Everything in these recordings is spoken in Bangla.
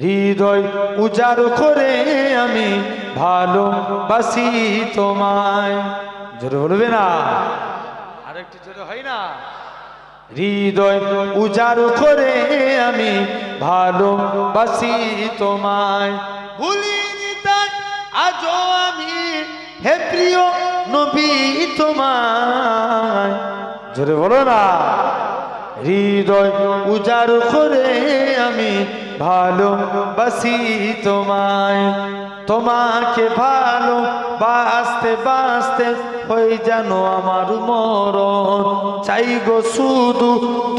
হৃদয় উজাড় করে আমি ভালোবাসি তোমায়। জোরে বলবে না। আর একটু জোরে হয় না। হৃদয় উজাড় করে আমি ভালোবাসি তোমায়। ভুলিনি তাই আজও আমি হে প্রিয় নবী তোমায়। জোরে বলো না। হৃদয় উজাড় করে আমি ভালোবাসি তোমায়, তোমাকে ভালো বাসতে বাসতে হয়ে যেন আমার মরণ। চাই গো শুধু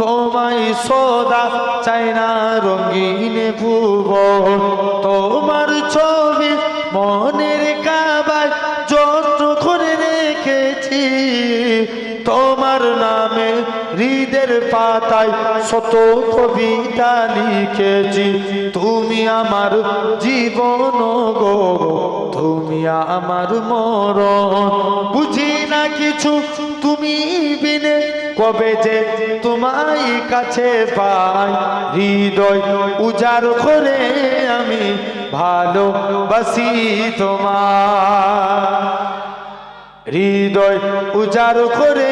তোমায় সদা, চাই না রঙিন ভুবন। তোমার ছবি মনের কাবায় যত্ন করে রেখেছি, তোমার হৃদের পাতায় শত কবিতা লিখেছি। তুমি আমার জীবন গো, তুমি আমার মরণ। বুঝি না কিছু তুমি বিনে, কবে যে তোমায় কাছে পাই। হৃদয় উজাড় করে আমি ভালোবাসি তোমার হৃদয় উজাড় করে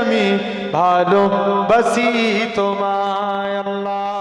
আমি ভালোবাসি তোমায় আল্লাহ।